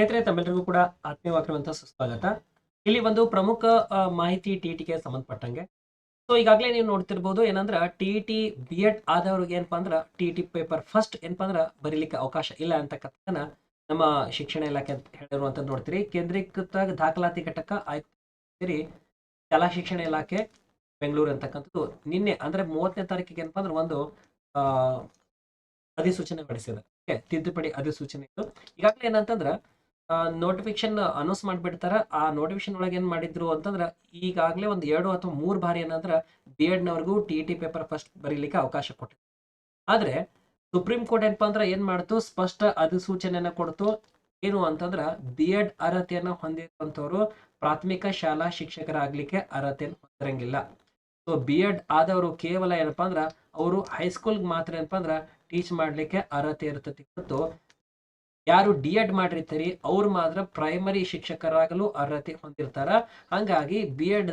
ಸ್ನೇಹಿತರೆ ತಮ್ಮೆಲ್ಲರಿಗೂ ಕೂಡ ಆತ್ಮೀಯವಾಗಿರುವಂತಹ ಸುಸ್ವಾಗತ. ಇಲ್ಲಿ ಒಂದು ಪ್ರಮುಖ ಮಾಹಿತಿ ಟಿ ಟಿಗೆ ಸಂಬಂಧಪಟ್ಟಂಗೆ. ಸೊ, ಈಗಾಗಲೇ ನೀವು ನೋಡ್ತಿರ್ಬೋದು ಏನಂದ್ರೆ ಟಿ ಟಿ ಬಿ ಎಡ್ ಆದವ್ರಿಗೆ ಏನಪ್ಪಾ ಅಂದ್ರೆ ಟಿ ಟಿ ಪೇಪರ್ ಫಸ್ಟ್ ಏನಪ್ಪಾ ಅಂದ್ರೆ, ಬರೀಲಿಕ್ಕೆ ಅವಕಾಶ ಇಲ್ಲ ಅಂತಕ್ಕಂಥದ್ದನ್ನ ನಮ್ಮ ಶಿಕ್ಷಣ ಇಲಾಖೆ ಅಂತ ಹೇಳಿರುವಂತದ್ದು ನೋಡ್ತೀರಿ. ಕೇಂದ್ರೀಕೃತ ದಾಖಲಾತಿ ಘಟಕ ಆಯ್ತು ಕಲಾ ಶಿಕ್ಷಣ ಇಲಾಖೆ, ಬೆಂಗಳೂರು ಅಂತಕ್ಕಂಥದ್ದು. ನಿನ್ನೆ, ಅಂದ್ರೆ ಮೂವತ್ತನೇ ತಾರೀಕಿಗೆ ಏನಪ್ಪಾ ಅಂದ್ರೆ ಒಂದು ಅಧಿಸೂಚನೆ ಹೊರಡಿಸಿದೆ. ತಿದ್ದುಪಡಿ ಅಧಿಸೂಚನೆ ಇದು ಈಗಾಗಲೇ ಏನಂತಂದ್ರ ನೋಟಿಫಿಕೇಶನ್ ಅನೌನ್ಸ್ ಮಾಡ್ಬಿಡ್ತಾರ. ಆ ನೋಟಿಫಿಕೇಶನ್ ಒಳಗೆ ಏನ್ ಮಾಡಿದ್ರು ಅಂತಂದ್ರ, ಈಗಾಗಲೇ ಒಂದು ಎರಡು ಅಥವಾ ಮೂರು ಬಾರಿ ಏನಂದ್ರ ಬಿ ಎಡ್ನವ್ರಿಗೂ ಟಿ ಟಿ ಪೇಪರ್ ಫಸ್ಟ್ ಬರೀಲಿಕ್ಕೆ ಅವಕಾಶ ಕೊಟ್ಟಿದೆ ಆದ್ರೆ ಸುಪ್ರೀಂ ಕೋರ್ಟ್ ಏನಪ್ಪಾ ಅಂದ್ರೆ ಏನ್ ಮಾಡ್ತು? ಸ್ಪಷ್ಟ ಅಧಿಸೂಚನೆಯನ್ನ ಕೊಡ್ತು. ಏನು ಅಂತಂದ್ರ ಬಿ ಎಡ್ ಅರ್ಹತೆಯನ್ನ ಹೊಂದಿರುವಂತವ್ರು ಪ್ರಾಥಮಿಕ ಶಾಲಾ ಶಿಕ್ಷಕರಾಗ್ಲಿಕ್ಕೆ ಅರ್ಹತೆಯನ್ನು ಹೊಂದಿರಂಗಿಲ್ಲ. ಸೊ ಬಿ ಎಡ್ ಆದವರು ಕೇವಲ ಏನಪ್ಪಾ ಅಂದ್ರ, ಅವರು ಹೈಸ್ಕೂಲ್ಗೆ ಮಾತ್ರ ಏನಪ್ಪಾ ಅಂದ್ರ ಟೀಚ್ ಮಾಡ್ಲಿಕ್ಕೆ ಅರ್ಹತೆ ಇರ್ತತಿ. ಮತ್ತು ಯಾರು ಡಿ ಎಡ್ ಮಾಡಿರ್ತೀರಿ ಅವ್ರು ಮಾತ್ರ ಪ್ರೈಮರಿ ಶಿಕ್ಷಕರಾಗಲು ಅರ್ಹತೆ ಹೊಂದಿರ್ತಾರ. ಹಂಗಾಗಿ ಬಿ ಎಡ್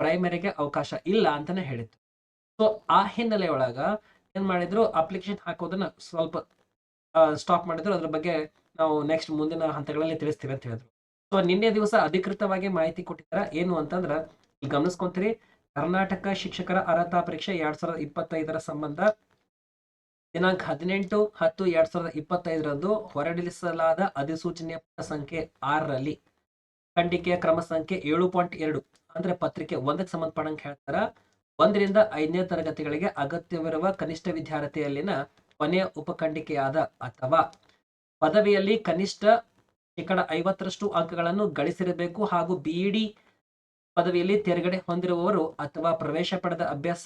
ಪ್ರೈಮರಿಗೆ ಅವಕಾಶ ಇಲ್ಲ ಅಂತಾನೆ ಹೇಳಿತ್ತು ಸೊ ಆ ಹಿನ್ನೆಲೆ ಒಳಗ ಏನ್ ಮಾಡಿದ್ರು? ಅಪ್ಲಿಕೇಶನ್ ಹಾಕೋದನ್ನ ಸ್ವಲ್ಪ ಸ್ಟಾಪ್ ಮಾಡಿದ್ರು. ಅದ್ರ ಬಗ್ಗೆ ನಾವು ನೆಕ್ಸ್ಟ್ ಮುಂದಿನ ಹಂತಗಳಲ್ಲಿ ತಿಳಿಸ್ತೀವಿ ಅಂತ ಹೇಳಿದ್ರು. ಸೊ ನಿನ್ನೆ ದಿವಸ ಅಧಿಕೃತವಾಗಿ ಮಾಹಿತಿ ಕೊಟ್ಟಿದ್ದಾರೆ ಏನು ಅಂತಂದ್ರ, ಗಮನಿಸ್ಕೊಂತೀರಿ, ಕರ್ನಾಟಕ ಶಿಕ್ಷಕರ ಅರ್ಹತಾ ಪರೀಕ್ಷೆ ಎರಡ್ ಸಾವಿರದ ಇಪ್ಪತ್ತೈದರ ಸಂಬಂಧ ದಿನಾಂಕ ಹದಿನೆಂಟು ಹತ್ತು ಎರಡ್ ಸಾವಿರದ ಇಪ್ಪತ್ತೈದರಂದು ಹೊರಡಿಸಲಾದ ಅಧಿಸೂಚನೆಯ ಸಂಖ್ಯೆ ಆರರಲ್ಲಿ ಖಂಡಿಕೆಯ ಕ್ರಮ ಸಂಖ್ಯೆ ಏಳು ಪಾಯಿಂಟ್ ಎರಡು, ಅಂದ್ರೆ ಪತ್ರಿಕೆ ಒಂದಕ್ಕೆ ಸಂಬಂಧಪಟ್ಟಂಗೆ ಹೇಳ್ತಾರ. ಒಂದರಿಂದ ಐದನೇ ತರಗತಿಗಳಿಗೆ ಅಗತ್ಯವಿರುವ ಕನಿಷ್ಠ ವಿದ್ಯಾರ್ಥಿಯಲ್ಲಿನ ಕೊನೆಯ ಉಪಖಂಡಿಕೆಯಾದ ಅಥವಾ ಪದವಿಯಲ್ಲಿ ಕನಿಷ್ಠ ಶೇಕಡ ಐವತ್ತರಷ್ಟು ಅಂಕಗಳನ್ನು ಗಳಿಸಿರಬೇಕು ಹಾಗೂ ಬಿಇಡಿ ಪದವಿಯಲ್ಲಿ ತೆರಗಡೆ ಹೊಂದಿರುವವರು ಅಥವಾ ಪ್ರವೇಶ ಪಡೆದ ಅಭ್ಯಾಸ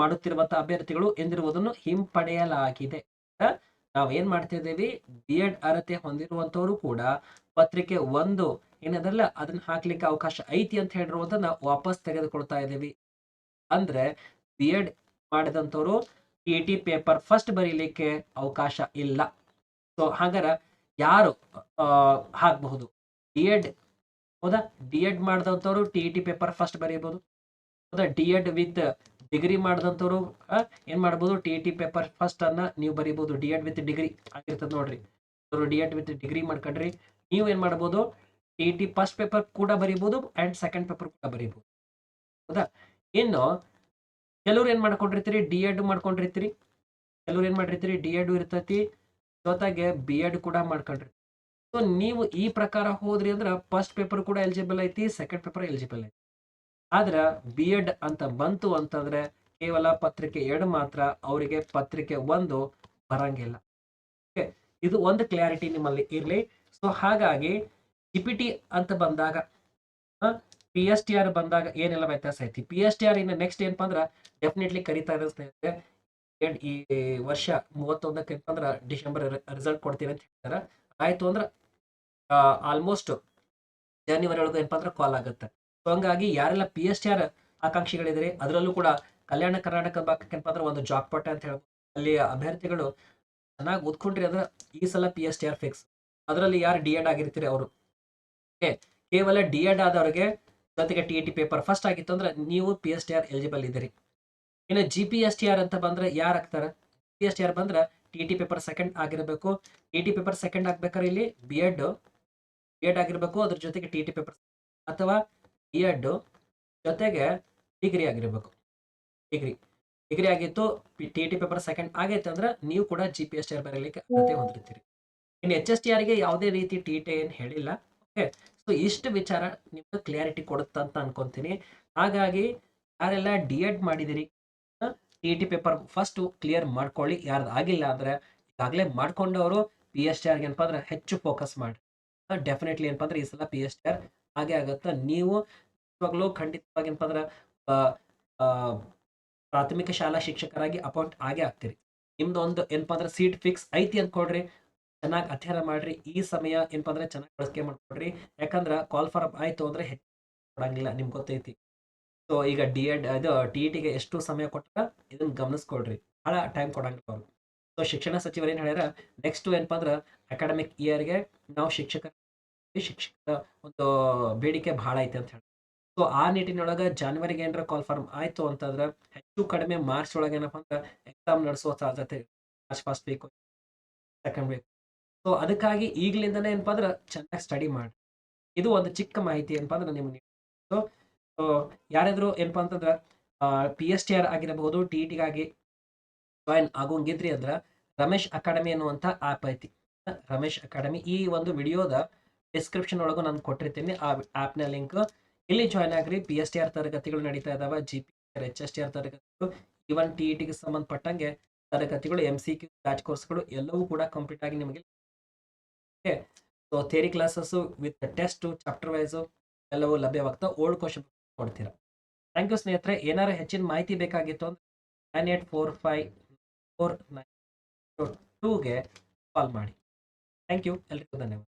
ಮಾಡುತ್ತಿರುವಂತಹ ಅಭ್ಯರ್ಥಿಗಳು ಎಂದಿರುವುದನ್ನು ಹಿಂಪಡೆಯಲಾಗಿದೆ. ನಾವು ಏನ್ ಮಾಡ್ತಿದ್ದೀವಿ? ಬಿ ಎಡ್ ಅರ್ಹತೆ ಹೊಂದಿರುವಂತವರು ಕೂಡ ಪತ್ರಿಕೆ ಒಂದು ಏನದಲ್ಲ ಅದನ್ನ ಹಾಕ್ಲಿಕ್ಕೆ ಅವಕಾಶ ಐತಿ ಅಂತ ಹೇಳಿರುವುದನ್ನ ವಾಪಸ್ ತೆಗೆದುಕೊಳ್ತಾ ಇದ್ದೀವಿ. ಅಂದ್ರೆ ಬಿ ಎಡ್ ಮಾಡಿದಂಥವ್ರು ಟಿ ಪೇಪರ್ ಫಸ್ಟ್ ಬರೀಲಿಕ್ಕೆ ಅವಕಾಶ ಇಲ್ಲ. ಸೊ ಹಾಗಾರ ಯಾರು ಹಾಕ್ಬಹುದು? ಡಿ ಎಡ್ ಹೌದಾ? ಡಿ ಎಡ್ ಮಾಡಿದಂಥವ್ರು ಟಿ ಟಿ ಪೇಪರ್ ಫಸ್ಟ್ ಬರೀಬಹುದು. ಹೌದಾ? ಡಿ ಎಡ್ ವಿತ್ ಡಿಗ್ರಿ ಮಾಡಿದಂಥವ್ರು ಏನು ಮಾಡ್ಬೋದು? ಟಿ ಟಿ ಪೇಪರ್ ಫಸ್ಟ್ ಅನ್ನ ನೀವು ಬರೀಬೋದು. ಡಿ ಎಡ್ ವಿತ್ ಡಿಗ್ರಿ ಆಗಿರ್ತದೆ ನೋಡ್ರಿ. ಅವರು ಡಿ ಎಡ್ ವಿತ್ ಡಿಗ್ರಿ ಮಾಡ್ಕೊಂಡ್ರಿ. ನೀವು ಏನು ಮಾಡ್ಬೋದು? ಟಿ ಟಿ ಫಸ್ಟ್ ಪೇಪರ್ ಕೂಡ ಬರೀಬೋದು ಆ್ಯಂಡ್ ಸೆಕೆಂಡ್ ಪೇಪರ್ ಕೂಡ ಬರೀಬೋದು. ಹೌದಾ? ಇನ್ನು ಕೆಲವ್ರು ಏನು ಮಾಡ್ಕೊಂಡಿರ್ತೀರಿ? D Ed ಮಾಡ್ಕೊಂಡಿರ್ತೀರಿ. ಕೆಲವ್ರು ಏನು ಮಾಡಿರ್ತೀರಿ? ಡಿ ಎಡ್ ಇರ್ತೈತಿ. ಜೊತೆಗೆ ಬಿ ಎಡ್ ಕೂಡ ಮಾಡ್ಕೊಂಡ್ರಿ ಸೊ ನೀವು ಈ ಪ್ರಕಾರ ಹೋದ್ರಿ ಅಂದ್ರೆ ಫಸ್ಟ್ ಪೇಪರ್ ಕೂಡ ಎಲಿಜಿಬಲ್ ಐತಿ ಸೆಕೆಂಡ್ ಪೇಪರ್ ಎಲಿಜಿಬಲ್ ಐತಿ. ಆದ್ರ ಬಿ ಎಡ್ ಅಂತ ಬಂತು ಅಂತಂದ್ರೆ ಕೇವಲ ಪತ್ರಿಕೆ ಎರಡು ಮಾತ್ರ ಅವರಿಗೆ ಪತ್ರಿಕೆ ಒಂದು ಬರಂಗಿಲ್ಲ. ಇದು ಒಂದು ಕ್ಲಾರಿಟಿ ನಿಮ್ಮಲ್ಲಿ ಇರ್ಲಿ. ಸೊ ಹಾಗಾಗಿ ಜಿ ಅಂತ ಬಂದಾಗ ಪಿ ಎಸ್ ಟಿ ಆರ್ ಬಂದಾಗ ಏನೆಲ್ಲ ವ್ಯತ್ಯಾಸ ಐತಿ? ಪಿ ಎಸ್ ಟಿ ಆರ್ ಇನ್ನು ನೆಕ್ಸ್ಟ್ ಏನಪ್ಪ ಅಂದ್ರೆ ಡೆಫಿನೆಟ್ಲಿ ಕರಿತಾ ಇರೋ ಸ್ನೇಹಿತರೆ ಈ ವರ್ಷ ಮೂವತ್ತೊಂದಕ್ಕೆ ಅಂದ್ರೆ ಡಿಸೆಂಬರ್ ರಿಸಲ್ಟ್ ಕೊಡ್ತೀವಿ ಅಂತ ಹೇಳ್ತಾರೆ. ಆಯ್ತು ಅಂದ್ರೆ ಆಲ್ಮೋಸ್ಟ್ ಜನವರಿ ಒಳಗೆ ಏನಪ್ಪ ಅಂದ್ರೆ ಕಾಲ್ ಆಗುತ್ತೆ. ಸೊ ಹಂಗಾಗಿ ಯಾರೆಲ್ಲ ಪಿ ಎಸ್ ಟಿ ಆರ್ ಆಕಾಂಕ್ಷಿಗಳಿದ್ರೆ ಅದರಲ್ಲೂ ಕೂಡ ಕಲ್ಯಾಣ ಕರ್ನಾಟಕ ಭಾಗಕ್ಕೆ ಅಂದ್ರೆ ಒಂದು ಜಾಕ್ಪಾಟ್ ಅಂತ ಹೇಳ್ಬೋದು. ಅಲ್ಲಿ ಅಭ್ಯರ್ಥಿಗಳು ಚೆನ್ನಾಗಿ ಓದ್ಕೊಂಡ್ರಿ ಅಂದ್ರೆ ಈ ಸಲ P S T R fix ಅದರಲ್ಲಿ ಯಾರು ಡಿ ಎಡ್ ಆಗಿರ್ತೀರಿ ಅವರು? ಕೇವಲ ಡಿ ಎಡ್ ಆದವ್ರಿಗೆ ಜೊತೆಗೆ ಟಿ ಟಿ ಪೇಪರ್ ಫಸ್ಟ್ ಆಗಿತ್ತು ಅಂದ್ರೆ ನೀವು P S T R eligible ಇದ್ದೀರಿ. ಇನ್ನು G P S T R ಅಂತ ಬಂದ್ರೆ ಯಾರು ಆಗ್ತಾರೆ ಪಿ ಎಸ್ ಟಿ ಆರ್ ಬಂದ್ರೆ ಟಿ ಟಿ ಪೇಪರ್ ಸೆಕೆಂಡ್ ಆಗಿರಬೇಕು. ಟಿ ಟಿ ಪೇಪರ್ ಸೆಕೆಂಡ್ ಆಗ್ಬೇಕಾದ್ರೆ ಇಲ್ಲಿ ಬಿ ಎಡ್ ಬಿ ಎಡ್ ಆಗಿರಬೇಕು. ಅದ್ರ ಜೊತೆಗೆ ಟಿ ಟಿ ಪೇಪರ್ ಅಥವಾ ಬಿ ಎಡ್ ಜೊತೆಗೆ ಡಿಗ್ರಿ ಆಗಿರಬೇಕು. ಡಿಗ್ರಿ. ಡಿಗ್ರಿ ಆಗಿತ್ತು ಟಿ ಟಿ ಪೇಪರ್ ಸೆಕೆಂಡ್ ಆಗೈತೆ ಅಂದ್ರೆ ನೀವು ಕೂಡ G P S T R ಬರೀಲಿಕ್ಕೆ ಅರ್ಹತೆ ಹೊಂದಿರ್ತೀರಿ. ಇನ್ನು ಎಚ್ ಎಸ್ ಟಿ ಆರ್ಗೆ ಯಾವುದೇ ರೀತಿ ಟಿ ಟಿ ಏನು ಹೇಳಿಲ್ಲ. ಓಕೆ? ಸೊ ಇಷ್ಟು ವಿಚಾರ ನಿಮ್ಗೆ ಕ್ಲಿಯಾರಿಟಿ ಕೊಡುತ್ತೆ ಅಂತ ಅನ್ಕೊಂತೀನಿ. ಹಾಗಾಗಿ ಯಾರೆಲ್ಲ ಡಿ ಎಡ್ ಮಾಡಿದಿರಿ T T paper first clear ಮಾಡ್ಕೊಳ್ಳಿ. ಯಾರ್ದು ಆಗಿಲ್ಲ ಅಂದ್ರೆ ಈಗಾಗಲೇ ಮಾಡ್ಕೊಂಡವರು ಪಿ ಎಸ್ ಟಿ ಆರ್ಗೆ ಏನಪ್ಪ ಅಂದ್ರೆ ಹೆಚ್ಚು ಫೋಕಸ್ ಮಾಡಿ. ಡೆಫಿನೆಟ್ಲಿ ಏನಪ್ಪ ಅಂದ್ರೆ ಈ ಸಲ ಪಿ ಎಸ್ ಟಿ ಆರ್ ಹಾಗೆ ಆಗುತ್ತೆ. ನೀವು ಇವಾಗಲೂ ಖಂಡಿತವಾಗಿ ಆ, ಪ್ರಾಥಮಿಕ ಶಾಲಾ ಶಿಕ್ಷಕರಾಗಿ ಅಪಾಯಿಂಟ್ ಆಗೇ ಆಗ್ತೀರಿ. ನಿಮ್ದು ಒಂದು ಏನಪ್ಪ ಅಂದ್ರೆ ಸೀಟ್ ಫಿಕ್ಸ್ ಐತಿ ಅನ್ಕೊಡ್ರಿ ಚೆನ್ನಾಗಿ ಅಧ್ಯಯನ ಮಾಡ್ರಿ ಈ ಸಮಯ ಏನಪ್ಪ ಅಂದ್ರೆ ಚೆನ್ನಾಗಿ ಬಳಕೆ ಮಾಡ್ಕೊಡ್ರಿ ಯಾಕಂದ್ರೆ ಕಾಲ್ ಫಾರ್ ಆಯ್ತು ಅಂದ್ರೆ ಹೆಚ್ಚು ಕೊಡಂಗಿಲ್ಲ ನಿಮ್ಗೆ ಗೊತ್ತೈತಿ. ಸೊ ಈಗ ಡಿ ಎಡ್ ಇದು ಟಿ ಟಿಗೆ ಎಷ್ಟು ಸಮಯ ಕೊಟ್ಟ ಇದನ್ನ ಗಮನಿಸ್ಕೊಡ್ರಿ ಭಾಳ ಟೈಮ್ ಕೊಡಂಗಿಲ್ಲ ಅವ್ರು. ಸೊ ಶಿಕ್ಷಣ ಸಚಿವರು ಏನು ಹೇಳ್ಯಾರ ನೆಕ್ಸ್ಟ್ ಏನಪ್ಪ ಅಂದ್ರೆ ಅಕಾಡೆಮಿಕ್ ಇಯರ್ಗೆ ನಾವು ಶಿಕ್ಷಕ ಶಿಕ್ಷಕರ ಒಂದು ಬೇಡಿಕೆ ಭಾಳ ಐತೆ ಅಂತ ಹೇಳಿ ಸೊ ಆ ನಿಟ್ಟಿನೊಳಗೆ ಜಾನ್ವರಿಗೆ ಏನಾರ ಕಾಲ್ ಫಾರ್ಮ್ ಆಯ್ತು ಅಂತಂದ್ರೆ ಹೆಚ್ಚು ಕಡಿಮೆ ಮಾರ್ಚ್ ಒಳಗೆ ಏನಪ್ಪ ಅಂದ್ರೆ ಎಕ್ಸಾಮ್ ನಡೆಸುವ ಸಾಧ್ಯತೆ March first week second week so ಅದಕ್ಕಾಗಿ ಈಗಲಿಂದನೇ ಏನಪ್ಪಾ ಅಂದ್ರೆ ಚೆನ್ನಾಗಿ ಸ್ಟಡಿ ಮಾಡಿ. ಇದು ಒಂದು ಚಿಕ್ಕ ಮಾಹಿತಿ ಏನಪ್ಪಾ ಅಂದ್ರೆ ನಿಮ್ಗೆ ಸೊ ಸೊ ಯಾರಾದರೂ ಏನಪ್ಪಾ ಅಂತಂದ್ರೆ ಪಿ ಎಸ್ ಟಿ ಆರ್ ಆಗಿರಬಹುದು ಟಿ ಇ ಟಿಗಾಗಿ ಜಾಯಿನ್ ಆಗೋಂಗಿದ್ರಿ ಅಂದ್ರೆ ರಮೇಶ್ ಅಕಾಡೆಮಿ ಅನ್ನುವಂಥ ಆ್ಯಪ್ ಐತಿ. ರಮೇಶ್ ಅಕಾಡೆಮಿ ಈ ಒಂದು ವಿಡಿಯೋದ ಡಿಸ್ಕ್ರಿಪ್ಷನ್ ಒಳಗೂ ನಾನು ಕೊಟ್ಟಿರ್ತೀನಿ. ಆ ಆ್ಯಪ್ನ ಲಿಂಕ್ ಇಲ್ಲಿ ಜಾಯ್ನ್ ಆಗ್ರಿ ಪಿ ಎಸ್ ಟಿ ಆರ್ ತರಗತಿಗಳು ನಡೀತಾ ಇದಾವೆ G P H S T R ತರಗತಿಗಳು ಇವನ್ ಟಿ ಇ ಟಿಗೆ ಸಂಬಂಧಪಟ್ಟಂಗೆ ತರಗತಿಗಳು ಎಂ ಸಿ ಕ್ಯೂ ಬ್ಯಾಚ್ ಕೋರ್ಸ್ಗಳು ಎಲ್ಲವೂ ಕೂಡ ಕಂಪ್ಲೀಟ್ ಆಗಿ ನಿಮಗೆ so theory classes with test chapter wise ಎಲ್ಲವೂ ಲಭ್ಯವಾಗ್ತಾ ಓಲ್ಡ್ ಕ್ವಶನ್ ಕೊಡ್ತೀರಾ. ಥ್ಯಾಂಕ್ ಯು ಸ್ನೇಹಿತರೆ ಏನಾರು ಹೆಚ್ಚಿನ ಮಾಹಿತಿ ಬೇಕಾಗಿತ್ತು ಅಂದ್ರೆ nine eight four five four nine ಟೂಗೆ call ಮಾಡಿ. ಥ್ಯಾಂಕ್ ಯು ಎಲ್ರಿಗೂ ಧನ್ಯವಾದ.